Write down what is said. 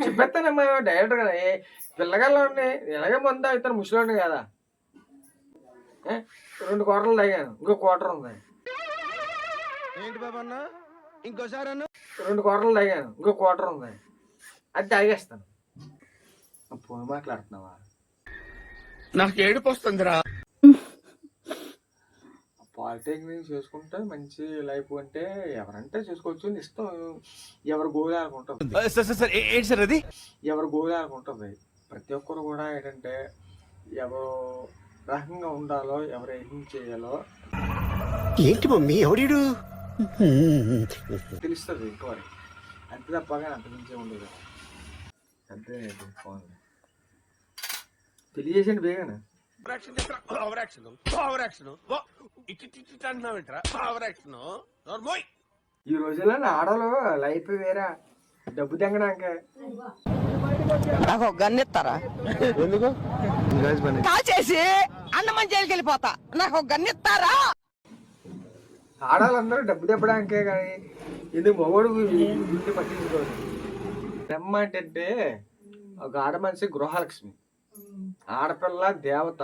చెప్పేస్తానమ్మా director కదా ఏ పిల్లగాళ్ళు ఎలాగే మందు తాగుతాను ముసలివాడిని కదా ఏ, రెండు క్వార్టర్లు తాగాను ఇంకో క్వార్టర్ ఉంది ఏంటి బాబన్న ఇంకోసారి అన్న. రెండు క్వార్టర్లు తాగాను ఇంకో క్వార్టర్ ఉంది అది తాగేస్తాను ఫోన్ మాట్లాడుతున్నావా నాకు ఏడుపు వస్తుందిరా పాలిటెక్నిక్ చేసుకుంటే మంచి లైఫ్ అంటే ఎవరంటే చేసుకోవచ్చు ఇష్టం ఎవరు గోల్ అనుకుంటుంది ఏంటి సార్ అది? ఎవరు గోల్ అనుకుంటుంది ప్రతి ఒక్కరు కూడా ఏంటంటే ఎవరు రకంగా ఉండాలో ఎవరు ఏం చేయాలో ఏంటి మమ్మీ ఎవడీడు? తెలుస్తుంది ఎక్కువ అంతే తప్పగా అంత మించే ఉండదు. అంతే ఫోన్ తెలియజేసండి బేగానే? ఓవర్ యాక్షన్ ఓవర్ యాక్షన్ ఇటు ఇటు ఇటు అంటున్నావేంట్రా ఓవర్ యాక్షన్ నోర్మోయ్ ఈ రోజుల్లో నా ఆడలు లైఫ్ వేరా? డబ్బు తెంగడానికే. నాకు ఒక గన్ ఇస్తారా? ఎందుకు? కాల్చేసి అన్నమని జైలుకి వెళ్ళిపోతా. నాకు ఒక గన్ ఇస్తారా? ఆడాలందరూ డబ్బు తెప్పడానికే కానీ ఎందుకు మగవాడు ఇంటి పట్టించుకోదు బ్రహ్మ అంటే ఒక ఆడ మనిషి గృహలక్ష్మి. ఆడపిల్ల దేవత